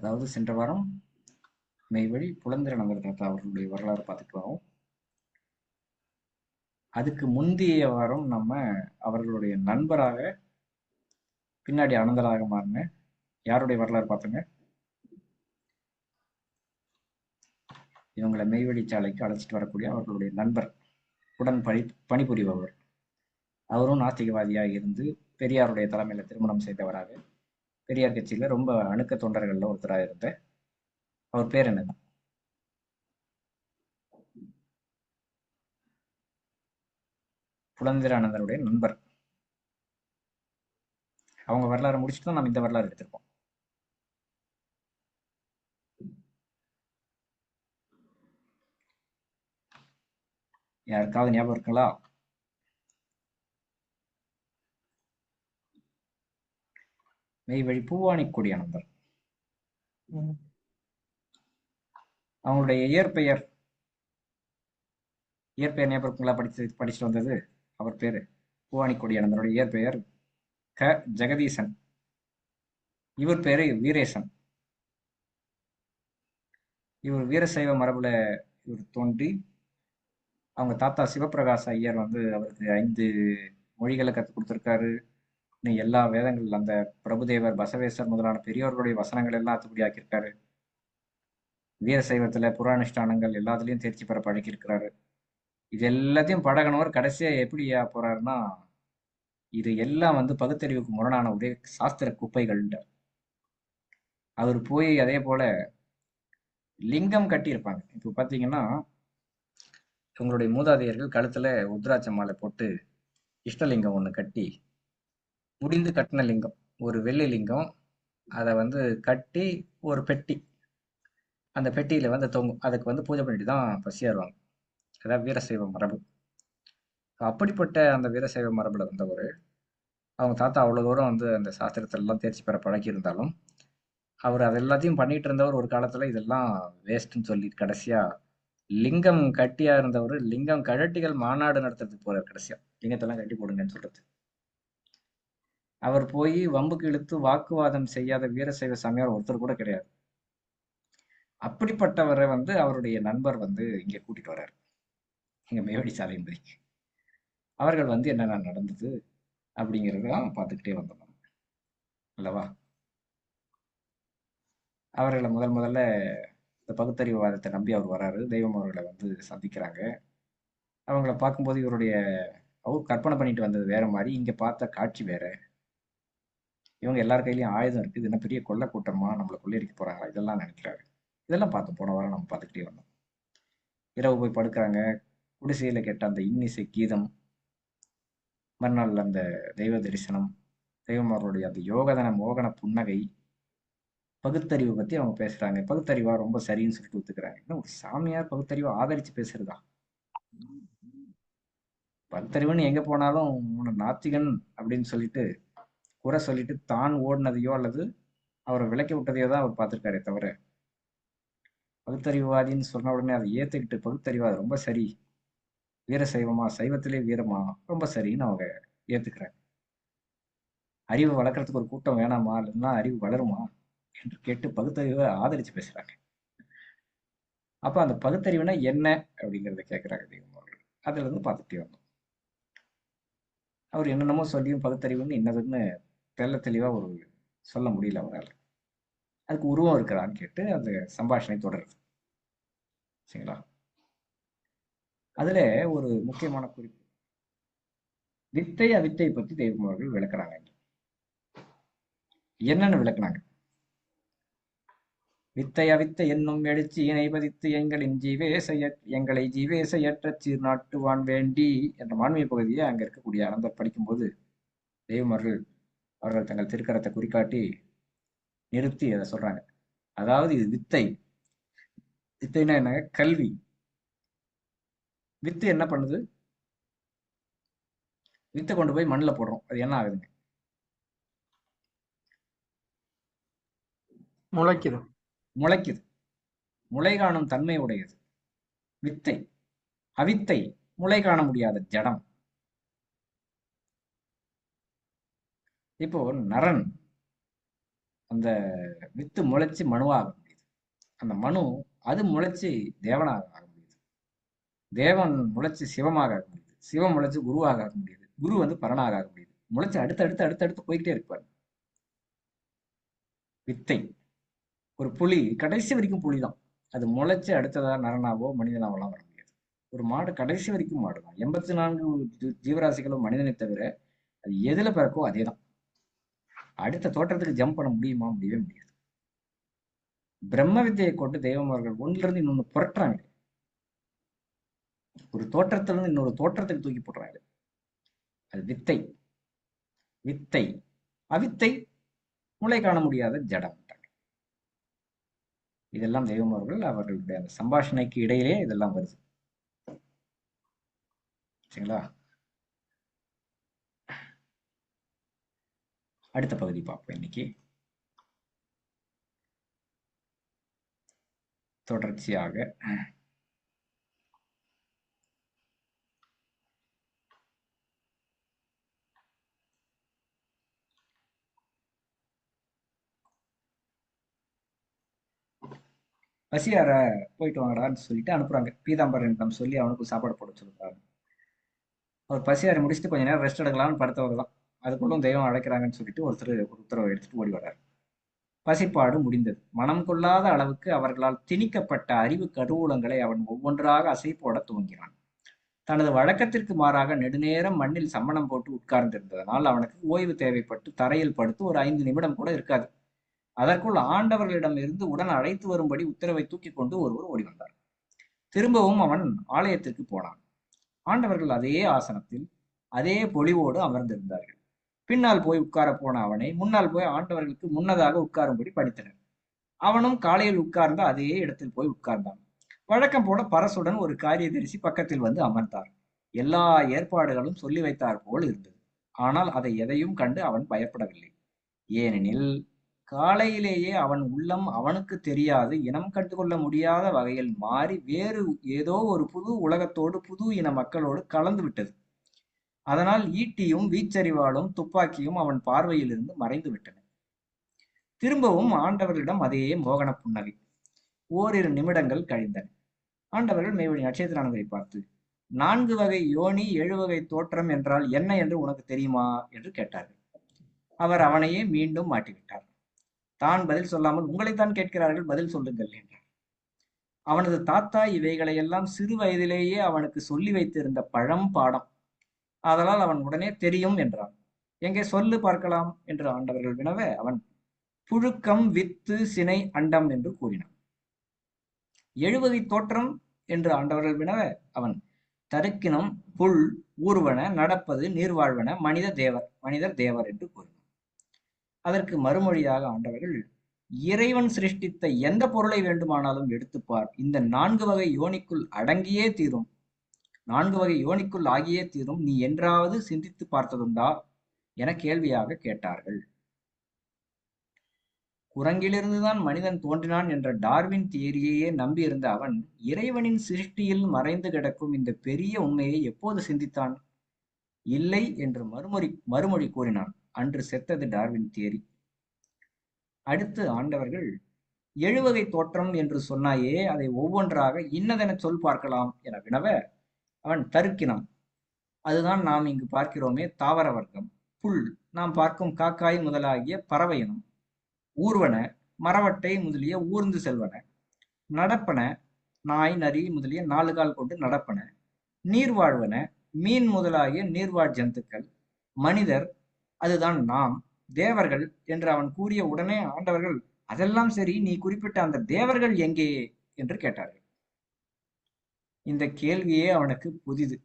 அதாவது சென்ற வாரம் மெய்வழி புலந்திர நம்பர் தாத்தா அவர்களுடைய வரலாறு பார்த்துட்டு வரோம் அதுக்கு முந்தைய வாரம் நம்ம அவர்களுடைய நண்பராக பின்னாடி அனந்தராக மாறின யாருடைய வரலாறு பார்த்துங்க? இவங்களை மெய்வழி சாலைக்கு அழைச்சிட்டு வரக்கூடிய அவர்களுடைய நண்பர் உடன் பணி பணிபுரிபவர். அவரும் நாஸ்திகவாதியாக இருந்து பெரியாருடைய தலைமையில் திருமணம் செய்தவராக பெரியார் கட்சியில ரொம்ப அணுக்க தொண்டர்கள்ல ஒருத்தராக இருந்த அவர் பேர் என்ன? புலந்திரானந்தருடைய நண்பர். அவங்க வரலாறு முடிச்சுட்டு தான் நம்ம இந்த வரலாறு எடுத்திருக்கோம். யாருக்காவது ஞாபகம் இருக்குங்களா மெய்வழி பூவானி கொடியானந்தர் அவங்களுடைய இயற்பெயர் இயற்பெயர் ஞாபகம் இருக்குங்களா? படிச்சு படிச்சுட்டு வந்தது. அவர் பேரு பூவானி கொடியானந்தருடைய இயற்பெயர் க. ஜெகதீசன். இவர் பேரு வீரேசன். இவர் வீரசைவ மரபுல இவர் தோன்றி அவங்க தாத்தா சிவபிரகாச ஐயர் வந்து அவருக்கு ஐந்து மொழிகளை கற்றுக் கொடுத்துருக்காரு. எல்லா வேதங்கள் அந்த பிரபுதேவர் பசவேசர் முதலான பெரியோர்களுடைய வசனங்கள் எல்லாம் அத்துப்படி ஆக்கியிருக்காரு. வீரசைவத்துல புராணிஷ்டானங்கள் எல்லாத்துலயும் தேர்ச்சி பெற பழக்கியிருக்கிறாரு. இது எல்லாத்தையும் பழகினவர் கடைசியா எப்படியா போறாருன்னா இது எல்லாம் வந்து பகுத்தறிவுக்கு முரணான ஒரே சாஸ்திர குப்பைகள் அவர் போய் அதே போல லிங்கம் கட்டியிருப்பாங்க. இப்போ பார்த்தீங்கன்னா உங்களுடைய மூதாதையர்கள் கழுத்துல உத்ராட்ச மாலை போட்டு இஷ்டலிங்கம் ஒன்று கட்டி முடிந்து கட்டின லிங்கம். ஒரு வெள்ளி லிங்கம். அதை வந்து கட்டி ஒரு பெட்டி. அந்த பெட்டியில் வந்து தொங்கும். அதுக்கு வந்து பூஜை பண்ணிட்டு தான் பசியாருவாங்க அதான் வீரசைவ மரபு. அப்படிப்பட்ட அந்த வீரசைவ மரபில் வந்தவர் அவங்க தாத்தா அவ்வளோ தூரம் வந்து அந்த சாஸ்திரத்திலலாம் தேர்ச்சி பெற பழக்கி இருந்தாலும் அவர் அது எல்லாத்தையும் பண்ணிட்டு இருந்தவர் ஒரு காலத்தில் இதெல்லாம் வேஸ்ட்னு சொல்லி கடைசியாக லிங்கம் கட்டியாக இருந்தவர் லிங்கம் கழட்டிகள் மாநாடு நடத்துறதுக்கு போகிறார் கடைசியாக லிங்கத்தெல்லாம் கட்டி போடுங்கன்னு சொல்கிறது அவர் போய் வம்புக்கு இழுத்து வாக்குவாதம் செய்யாத வீரசைவ சாமியார் ஒருத்தர் கூட கிடையாது. அப்படிப்பட்டவரை வந்து அவருடைய நண்பர் வந்து இங்க கூட்டிட்டு வர்றாரு. எங்க மேவடி சாலையின்பதிக்கு அவர்கள் வந்து என்னென்ன நடந்தது அப்படிங்கிறதெல்லாம் பார்த்துக்கிட்டே வந்தோம் அல்லவா? அவர்களை முதல் முதல்ல இந்த பகுத்தறிவுவாதத்தை நம்பி அவர் வராரு தெய்வம் அவர்களை வந்து சந்திக்கிறாங்க. அவங்கள பார்க்கும்போது இவருடைய அவர் கற்பனை பண்ணிட்டு வந்தது வேற மாதிரி. இங்க பார்த்த காட்சி வேற. இவங்க எல்லார் கையிலயும் ஆயுதம் இருக்கு. இது என்ன பெரிய கொள்ள கூட்டமா நம்மளை கொள்ளையடிக்க போறாங்களா? இதெல்லாம் நினைக்கிறாரு. இதெல்லாம் பார்த்து போன வாரம் நம்ம பார்த்துக்கிட்டே வந்தோம். இரவு போய் படுக்கிறாங்க. குடிசையில கேட்ட அந்த இன்னிசை கீதம் மறுநாள் அந்த தெய்வ தரிசனம் தெய்வம் அவருடைய அந்த யோகதன மோகன புன்னகை பகுத்தறிவை பத்தி அவங்க பேசுறாங்க. பகுத்தறிவா ரொம்ப சரின்னு சொல்லிட்டு ஒத்துக்கிறாங்க. இன்னும் ஒரு சாமியார் பகுத்தறிவை ஆதரிச்சு பேசுறதா? பகுத்தறிவுன்னு எங்க போனாலும் உன நாத்திகன் அப்படின்னு சொல்லிட்டு குறை சொல்லிட்டு தான் ஓடினதையோ அல்லது அவரை விளக்கி விட்டதையோ தான் அவர் பார்த்திருக்காரே தவிர பகுத்தறிவுவாதின்னு சொன்ன உடனே அதை ஏத்துக்கிட்டு பகுத்தறிவாது ரொம்ப சரி. வீர சைவமா? சைவத்திலே வீரமா? ரொம்ப சரின்னு அவங்க ஏத்துக்கிறாங்க. அறிவு வளர்க்கறதுக்கு ஒரு கூட்டம் வேணாமா? இல்லைன்னா அறிவு வளருமா? என்று கேட்டு பகுத்தறிவை ஆதரிச்சு பேசுறாங்க. அப்ப அந்த பகுத்தறிவுனா என்ன அப்படிங்கிறத கேட்கிறாங்க தெய்வம் அவர்கள். அதுல இருந்து பார்த்துட்டே வந்தோம். அவர் என்னென்னமோ சொல்லியும் பகுத்தறிவுன்னு என்னதுன்னு தெல்ல தெளிவா ஒரு சொல்ல முடியல அவரால். அதுக்கு உருவம் இருக்கிறான்னு கேட்டு அந்த சம்பாஷணை தொடருது. சரிங்களா? அதுல ஒரு முக்கியமான குறிப்பு. வித்தை அவித்தை பத்தி தெய்வம் அவர்கள் விளக்குறாங்க என்னன்னு விளக்குனாங்க? வித்தை அவித்த என்னும் எழுச்சி இணை பதித்து எங்களின் ஜீவேசைய எங்களை ஜீவேசையற்ற சீர்நாட்டுவான் வேண்டி என்ற மாண்மை பகுதியை அங்க இருக்கக்கூடிய அனந்தர் படிக்கும்போது தெய்வமர்கள் அவர்கள் தங்கள் திருக்கரத்தை குறிக்காட்டி நிறுத்தி அதை சொல்றாங்க. அதாவது இது வித்தை. வித்தைனா என்ன? கல்வி. வித்து என்ன பண்ணுது? வித்தை கொண்டு போய் மண்ணில் போடுறோம். அது என்ன ஆகுதுங்க? முளைக்குது. முளைக்குது. முளை காணும் தன்மை உடையது. வித்தை. அவித்தை. முளை காண முடியாத ஜடம். இப்போ நரன் அந்த வித்து முளைச்சு மனுவாக முடியுது. அந்த மனு அது முளைச்சு தேவனாக ஆக முடியுது. தேவன் முளைச்சு சிவமாக ஆக முடியுது. சிவம் முளைச்சு குருவாக ஆக முடியுது. குரு வந்து பரனாக ஆக முடியுது. முளைச்சு அடுத்து அடுத்து அடுத்து அடுத்து போய்கிட்டே இருப்பார். வித்தை. ஒரு புலி கடைசி வரைக்கும் புலி தான் அது முளைச்சு அடுத்ததா நரனாவோ மனிதனாவோலாம் வர முடியாது. ஒரு மாடு கடைசி வரைக்கும் மாடு தான் எண்பத்தி நான்கு ஜீவராசிகளும் மனிதனை தவிர அது எதுல பிறக்கோ அதே தான் அடுத்த தோற்றத்துக்கு ஜம்ப் பண்ண முடியுமா? முடியவே முடியாது. பிரம்ம வித்தியை கொண்டு தெய்வமார்கள் ஒன்றுல இருந்து புரட்டுறாங்க. ஒரு தோற்றத்துல இருந்து இன்னொரு தோற்றத்துக்கு தூக்கி போடுறாங்க. அது வித்தை. வித்தை. அவித்தை முளை காண முடியாத ஜடம் இதெல்லாம் தெய்வமார்கள் அவர்களுடைய அந்த சம்பாஷணைக்கு இடையிலே இதெல்லாம் வருது. சரிங்களா? அடுத்த பகுதி பார்ப்போம் இன்னைக்கு. தொடர்ச்சியாக. பசியார போயிட்டு வாங்கடான்னு சொல்லிட்டு அனுப்புறாங்க. பீதாம்பரனிடம் சொல்லி அவனுக்கு சாப்பாடு போட சொல்லுறாங்க அவர் பசியாரை முடிச்சுட்டு கொஞ்ச நேரம் ரெஸ்ட் எடுக்கலாம்னு படுத்தவர் தான் அதுக்குள்ளும் தெய்வம் அழைக்கிறாங்கன்னு சொல்லிட்டு ஒருத்தர் ஒரு உத்தரவை எடுத்துட்டு ஓடி வர்றார். பசிப்பாடு முடிந்தது. மனம் கொள்ளாத அளவுக்கு அவர்களால் திணிக்கப்பட்ட அறிவு கருவூலங்களை அவன் ஒவ்வொன்றாக அசை போட துவங்கினான். தனது வழக்கத்திற்கு மாறாக நெடுநேரம் மண்ணில் சம்மணம் போட்டு உட்கார்ந்திருந்ததனால் அவனுக்கு ஓய்வு தேவைப்பட்டு தரையில் படுத்து ஒரு ஐந்து நிமிடம் கூட இருக்காது. அதற்குள் ஆண்டவர்களிடம் இருந்து உடன் அழைத்து வரும்படி உத்தரவை தூக்கி கொண்டு ஒருவர் ஓடி வந்தார். திரும்பவும் அவன் ஆலயத்திற்கு போனான். ஆண்டவர்கள் அதே ஆசனத்தில் அதே பொலிவோடு அமர்ந்திருந்தார்கள். பின்னால் போய் உட்கார போன அவனை முன்னால் போய் ஆண்டவர்களுக்கு முன்னதாக உட்காரும்படி படித்தனர். அவனும் காலையில் உட்கார்ந்து அதே இடத்தில் போய் உட்கார்ந்தான். வழக்கம் போல பரசுடன் ஒரு காரியதரிசி பக்கத்தில் வந்து அமர்ந்தார். எல்லா ஏற்பாடுகளும் சொல்லி வைத்தார் போல் இருந்தது. ஆனால் அதை எதையும் கண்டு அவன் பயப்படவில்லை. ஏனெனில் காலையிலேயே அவன் உள்ளம் அவனுக்கு தெரியாது இனம் கண்டுகொள்ள முடியாத வகையில் மாறி வேறு ஏதோ ஒரு புது உலகத்தோடு புது இன மக்களோடு கலந்து விட்டது அதனால் ஈட்டியும் வீச்சறிவாளும் துப்பாக்கியும் அவன் பார்வையிலிருந்து மறைந்து விட்டன திரும்பவும் ஆண்டவர்களிடம் அதே மோகன புன்னகை. ஓரிரு நிமிடங்கள் கழிந்தன. ஆண்டவர்கள் மேவழி நட்சத்திரானவரை பார்த்து நான்கு வகை யோனி ஏழு வகை தோற்றம் என்றால் என்ன என்று உனக்கு தெரியுமா? என்று கேட்டார்கள். அவர் அவனையே மீண்டும் மாட்டிவிட்டார். தான் பதில் சொல்லாமல் உங்களைத்தான் கேட்கிறார்கள் பதில் சொல்லுங்கள் என்றார். அவனது தாத்தா இவைகளை எல்லாம் சிறு வயதிலேயே அவனுக்கு சொல்லி வைத்திருந்த பழம் பாடம். ஆதலால் அவன் உடனே தெரியும் என்றான். எங்கே சொல்லு பார்க்கலாம் என்று ஆண்டவர்கள் வினவ அவன் புழுக்கம் வித்து சினை அண்டம் என்று கூறினான். எழுபதி தோற்றம் என்று ஆண்டவர்கள் வினவ அவன் தருக்கினம் புல் ஊர்வன நடப்பது நீர்வாழ்வன மனித தேவர் மனிதர் தேவர் என்று கூறினான். அதற்கு மறுமொழியாக ஆண்டவர்கள் இறைவன் சிருஷ்டித்த எந்த பொருளை வேண்டுமானாலும் எடுத்துப்பார். இந்த நான்கு வகை யோனிக்குள் அடங்கியே தீரும். நான்கு வகை யோனிக்குள் ஆகியே தீரும். நீ என்றாவது சிந்தித்து பார்த்ததுண்டா? என கேள்வியாக கேட்டார்கள். குரங்கிலிருந்துதான் மனிதன் தோன்றினான் என்ற டார்வின் தியரியையே நம்பியிருந்த அவன் இறைவனின் சிருஷ்டியில் மறைந்து கிடக்கும் இந்த பெரிய உண்மையை எப்போது சிந்தித்தான்? இல்லை என்று மறுமொழி மறுமொழி கூறினான். அன்று செத்தது டார்வின் தியரி. அடுத்து ஆண்டவர்கள் எழுவகை தோற்றம் என்று சொன்னாயே அதை ஒவ்வொன்றாக இன்னதென சொல் பார்க்கலாம் என வினவ அவன் தருக்கினான் அதுதான் நாம் இங்கு பார்க்கிறோமே தாவர வர்க்கம். புல் நாம் பார்க்கும் காக்காய் முதலாகிய பறவை இனம். ஊர்வன மரவட்டை முதலிய ஊர்ந்து செல்வன. நடப்பன நாய் நரி முதலிய நாலு கால் கொண்டு நடப்பன. நீர்வாழ்வன மீன் முதலாகிய நீர்வாழ் ஜந்துக்கள். மனிதர் அதுதான் நாம். தேவர்கள் என்று அவன் கூறிய உடனே ஆண்டவர்கள் அதெல்லாம் சரி நீ குறிப்பிட்ட அந்த தேவர்கள் எங்கே? என்று கேட்டார்கள். இந்த கேள்வியே அவனுக்கு புதிது.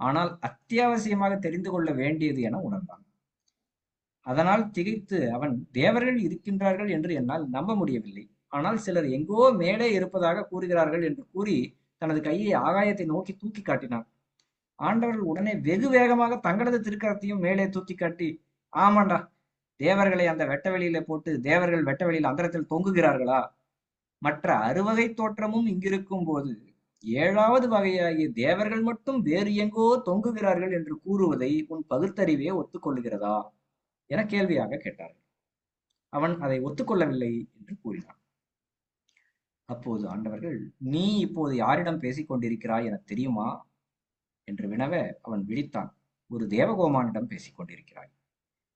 ஆனால் அத்தியாவசியமாக தெரிந்து கொள்ள வேண்டியது என உணர்ந்தான். அதனால் திகைத்து அவன் தேவர்கள் இருக்கின்றார்கள் என்று என்னால் நம்ப முடியவில்லை. ஆனால் சிலர் எங்கோ மேலே இருப்பதாக கூறுகிறார்கள் என்று கூறி தனது கையை ஆகாயத்தை நோக்கி தூக்கி காட்டினான். ஆண்டவர்கள் உடனே வெகு வேகமாக தங்களது திருக்கரத்தையும் மேலே தூக்கி காட்டி ஆமாண்டா தேவர்களை அந்த வெட்ட வெளியில போட்டு தேவர்கள் வெட்ட வெளியில் அந்தரத்தில் தொங்குகிறார்களா? மற்ற அறுவகை தோற்றமும் இங்கிருக்கும் போது ஏழாவது வகையாகிய தேவர்கள் மட்டும் வேறு எங்கோ தொங்குகிறார்கள் என்று கூறுவதை உன் பகுத்தறிவே ஒத்துக்கொள்கிறதா என கேள்வியாக கேட்டார்கள். அவன் அதை ஒத்துக்கொள்ளவில்லை என்று கூறினான். அப்போது ஆண்டவர்கள் நீ இப்போது யாரிடம் பேசிக் கொண்டிருக்கிறாய் என தெரியுமா? என்று வினவ அவன் விழித்தான். ஒரு தேவகோமானிடம் பேசிக் கொண்டிருக்கிறாய்.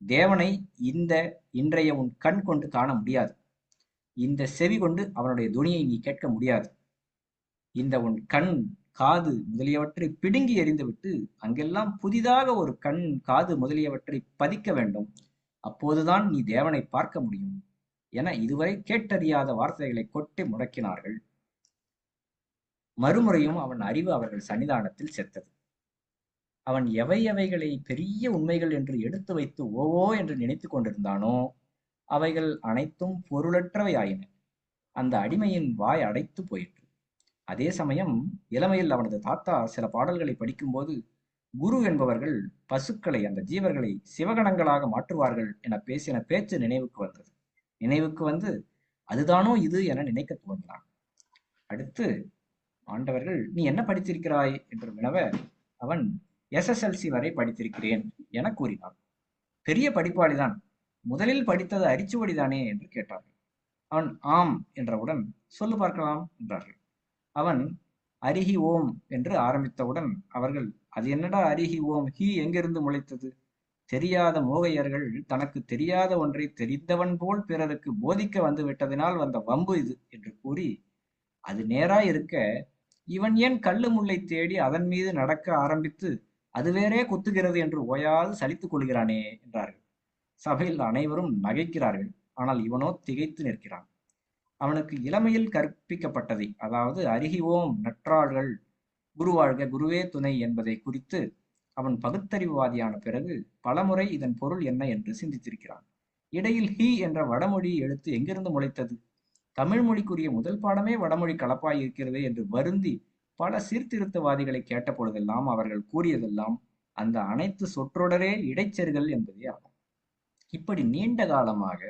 தேவனை இந்த இன்றைய உன் கண் கொண்டு காண முடியாது. இந்த செவி கொண்டு அவனுடைய துணியை நீ கேட்க முடியாது. இந்த உன் கண் காது முதலியவற்றை பிடுங்கி எறிந்துவிட்டு அங்கெல்லாம் புதிதாக ஒரு கண் காது முதலியவற்றை பதிக்க வேண்டும். அப்போதுதான் நீ தேவனை பார்க்க முடியும் என இதுவரை கேட்டறியாத வார்த்தைகளை கொட்டி முடக்கினார்கள். மறுமுறையும் அவன் அறிவு அவர்கள் சன்னிதானத்தில் செத்தது. அவன் எவை எவைகளை பெரிய உண்மைகள் என்று எடுத்து வைத்து ஓவோ என்று நினைத்து கொண்டிருந்தானோ அவைகள் அனைத்தும் பொருளற்றவை ஆயின அந்த அடிமையின் வாய் அடைத்து போயிற்று. அதே சமயம் இளமையில் அவனது தாத்தா சில பாடல்களை படிக்கும்போது குரு என்பவர்கள் பசுக்களை அந்த ஜீவர்களை சிவகணங்களாக மாற்றுவார்கள் என பேசின பேச்சு நினைவுக்கு வந்தது. நினைவுக்கு வந்து அதுதானோ இது என நினைக்க துவங்கினான். அடுத்து ஆண்டவர்கள் நீ என்ன படித்திருக்கிறாய்? என்று வினவ அவன் எஸ்எஸ்எல்சி வரை படித்திருக்கிறேன் என கூறினான். பெரிய படிப்பாளிதான். முதலில் படித்தது அரிச்சுவடிதானே? என்று கேட்டார்கள். அவன் ஆம் என்றவுடன் சொல்லு பார்க்கலாம் என்றார்கள். அவன் அரிஹி ஓம் என்று ஆரம்பித்தவுடன் அவர்கள் அது என்னடா அரிஹி ஓம்? ஹி எங்கிருந்து முளைத்தது? தெரியாத மோகையர்கள் தனக்கு தெரியாத ஒன்றை தெரிந்தவன் போல் பிறருக்கு போதிக்க வந்து விட்டதினால் வந்த வம்பு இது என்று கூறி அது நேரா இருக்க இவன் ஏன் கல்லு முல்லை தேடி அதன் மீது நடக்க ஆரம்பித்து அது வேறே குத்துகிறது என்று ஓயாது சலித்துக் கொள்கிறானே என்றார்கள். சபையில் அனைவரும் நகைக்கிறார்கள். ஆனால் இவனோ திகைத்து நிற்கிறான். அவனுக்கு இளமையில் கற்பிக்கப்பட்டதை. அதாவது அருகிவோம் நற்றாள்கள் குருவாழ்க குருவே துணை என்பதை குறித்து அவன் பகுத்தறிவுவாதியான பிறகு பலமுறை இதன் பொருள் என்ன? என்று சிந்தித்திருக்கிறான். இடையில் ஹி என்ற வடமொழி எழுத்து எங்கிருந்து முளைத்தது? தமிழ் மொழிக்குரிய முதல் பாடமே வடமொழி கலப்பாய் இருக்கிறது என்று வருந்தி பல சீர்திருத்தவாதிகளை கேட்ட பொழுதெல்லாம் அவர்கள் கூறியதெல்லாம் அந்த அனைத்து சொற்றொடரே இடைச்செருகல் என்பதே ஆகும். இப்படி நீண்ட காலமாக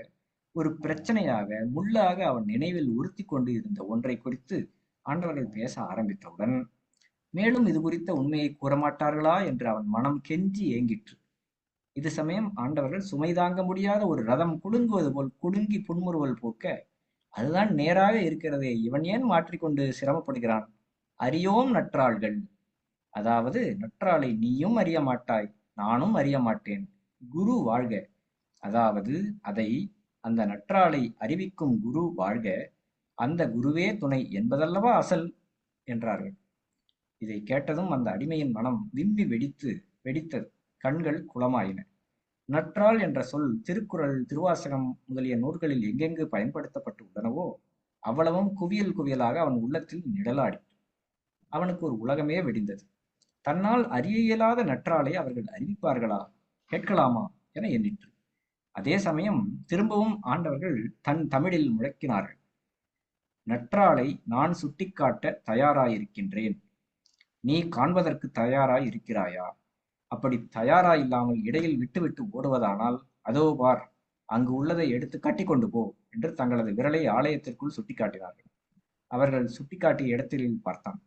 ஒரு பிரச்சனையாக முள்ளாக அவன் நினைவில் உறுத்தி கொண்டு இருந்த ஒன்றை குறித்து ஆண்டவர்கள் பேச ஆரம்பித்தவுடன் மேலும் இது குறித்த உண்மையை கூறமாட்டார்களா? என்று அவன் மனம் கெஞ்சி ஏங்கிற்று. இது சமயம் ஆண்டவர்கள் சுமை தாங்க முடியாத ஒரு ரதம் குலுங்குவது போல் குலுங்கி புன்முறுவல் போக்க அதுதான் நேராக இருக்கிறதே இவன் ஏன் மாற்றிக்கொண்டு சிரமப்படுகிறான்? அறியோம் நற்றாள்கள். அதாவது நற்றாளை நீயும் அறிய மாட்டாய் நானும் அறிய மாட்டேன் குரு வாழ்க. அதாவது அதை அந்த நற்றாளை அறிவிக்கும் குரு வாழ்க அந்த குருவே துணை என்பதல்லவா அசல் என்றார்கள். இதை கேட்டதும் அந்த அடிமையின் மனம் விம்மி வெடித்து வெடித்தது. கண்கள் குளமாயின. நற்றாள் என்ற சொல் திருக்குறள் திருவாசகம் முதலிய நூல்களில் எங்கெங்கு பயன்படுத்தப்பட்டு உள்ளனவோ அவ்வளவும் குவியல் குவியலாக அவன் உள்ளத்தில் நிழலாடி அவனுக்கு ஒரு உலகமே வெடிந்தது. தன்னால் அறிய இயலாத நற்றாலை அவர்கள் அறிவிப்பார்களா கேட்கலாமா என எண்ணிற்று. அதே சமயம் திரும்பவும் ஆண்டவர்கள் தன் தமிழில் முழக்கினார்கள். நற்றாளை நான் சுட்டிக்காட்ட தயாராயிருக்கின்றேன். நீ காண்பதற்கு தயாராய் இருக்கிறாயா அப்படி தயாராய் இல்லாமல் இடையில் விட்டுவிட்டு ஓடுவதானால் அதோ பார் அங்கு உள்ளதை எடுத்து கட்டி கொண்டு போ என்று தங்களது விரலை ஆலயத்திற்குள் சுட்டிக்காட்டினார்கள். அவர்கள் சுட்டிக்காட்டிய இடத்தில் பார்த்தான்.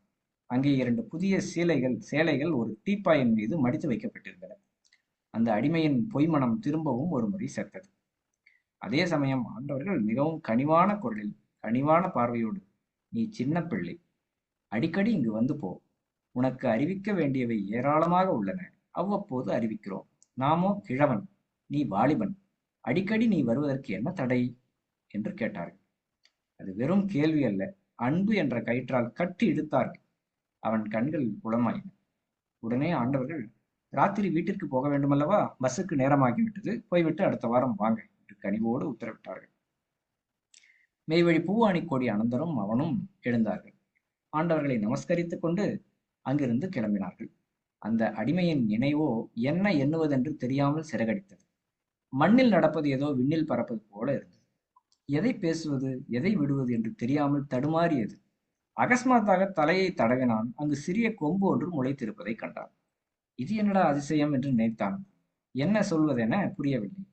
அங்கே இரண்டு புதிய சீலைகள் சேலைகள் ஒரு டீப்பாயின் மீது மடித்து வைக்கப்பட்டிருந்தன. அந்த அடிமையின் பொய்மனம் திரும்பவும் ஒரு முறை சேர்த்தது. அதே சமயம் ஆண்டவர்கள் மிகவும் கனிவான குரலில் கனிவான பார்வையோடு நீ சின்ன பிள்ளை அடிக்கடி இங்கு வந்து போ. உனக்கு அறிவிக்க வேண்டியவை ஏராளமாக உள்ளன. அவ்வப்போது அறிவிக்கிறோம். நாமோ கிழவன் நீ வாலிபன். அடிக்கடி நீ வருவதற்கு என்ன தடை என்று கேட்டார்கள். அது வெறும் கேள்வி அல்ல. அன்பு என்ற கயிற்றால் கட்டி இழுத்தார்கள். அவன் கண்கள் குளமாயின. உடனே ஆண்டவர்கள் ராத்திரி வீட்டிற்கு போக வேண்டுமல்லவா? பஸ்ஸுக்கு நேரமாகிவிட்டது. போய்விட்டு அடுத்த வாரம் வாங்க என்று கனிவோடு உத்தரவிட்டார்கள். மெய்வழி பூவாணி கோடி அனந்தரும் அவனும் எழுந்தார்கள். ஆண்டவர்களை நமஸ்கரித்துக் கொண்டு அங்கிருந்து கிளம்பினார்கள். அந்த அடிமையின் நினைவோ என்ன எண்ணுவதென்று தெரியாமல் சிறகடித்தது. மண்ணில் நடப்பது ஏதோ விண்ணில் பறப்பது போல இருந்தது. எதை பேசுவது எதை விடுவது என்று தெரியாமல் தடுமாறியது. அகஸ்மாத்தாக தலையை தடவினான். அங்கு சிறிய கொம்பு ஒன்று முளைத்திருப்பதை கண்டான். இது என்னடா அதிசயம் என்று நினைத்தான். என்ன சொல்வதென புரியவில்லை.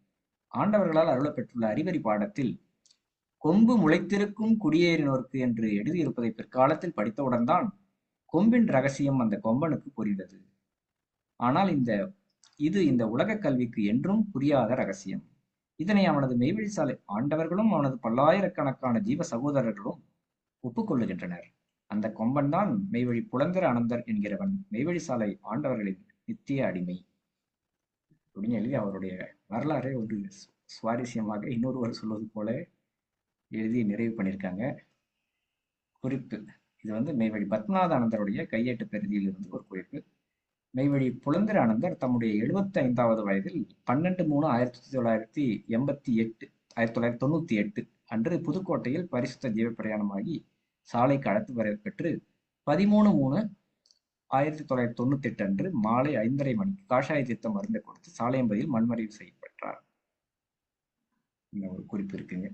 ஆண்டவர்களால் அருளப்பெற்றுள்ள அறிவறி பாடத்தில் கொம்பு முளைத்திருக்கும் குடியேறினோருக்கு என்று எழுதியிருப்பதை பிற்காலத்தில் படித்தவுடன் தான் கொம்பின் ரகசியம் அந்த கொம்பனுக்கு புரிந்தது. ஆனால் இந்த இது இந்த உலக கல்விக்கு என்றும் புரியாத ரகசியம். இதனை அவனது மெய்வழி சாலை ஆண்டவர்களும் அவனது பல்லாயிரக்கணக்கான ஜீவ சகோதரர்களும் ஒப்புக்கொள்ளுகின்றனர். அந்த கொம்பன் தான் மெய்வழி புலந்திர அனந்தர் என்கிறவன். மெய்வழி சாலை ஆண்டவர்களின் நித்திய அடிமை. அப்படின்னு எழுதி அவருடைய வரலாறை ஒரு சுவாரஸ்யமாக இன்னொருவர் சொல்வது போல எழுதி நிறைவு பண்ணியிருக்காங்க குறிப்பு. இது வந்து மெய்வழி பத்மநாதானந்தருடைய கையேட்டு பெருதியில் இருந்து ஒரு குறிப்பு. மெய்வழி புலந்திர ஆனந்தர் தம்முடைய எழுபத்தி ஐந்தாவது வயதில் பன்னெண்டு மூணு ஆயிரத்தி தொள்ளாயிரத்தி எண்பத்தி எட்டு ஆயிரத்தி தொள்ளாயிரத்தி தொண்ணூத்தி எட்டு அன்று புதுக்கோட்டையில் பரிசுத்த ஜீவ பிரயாணமாகி சாலைக்கு அழைத்து வர பெற்று பதிமூணு மூணு ஆயிரத்தி தொள்ளாயிரத்தி தொண்ணூத்தி எட்டு அன்று மாலை ஐந்தரை மணிக்கு காஷாய தீர்த்தம் மருந்தை கொடுத்து சாலையம்பதியில் மண்மறைவு செய்யப்பட்டார். இந்த ஒரு குறிப்பு இருக்குங்க.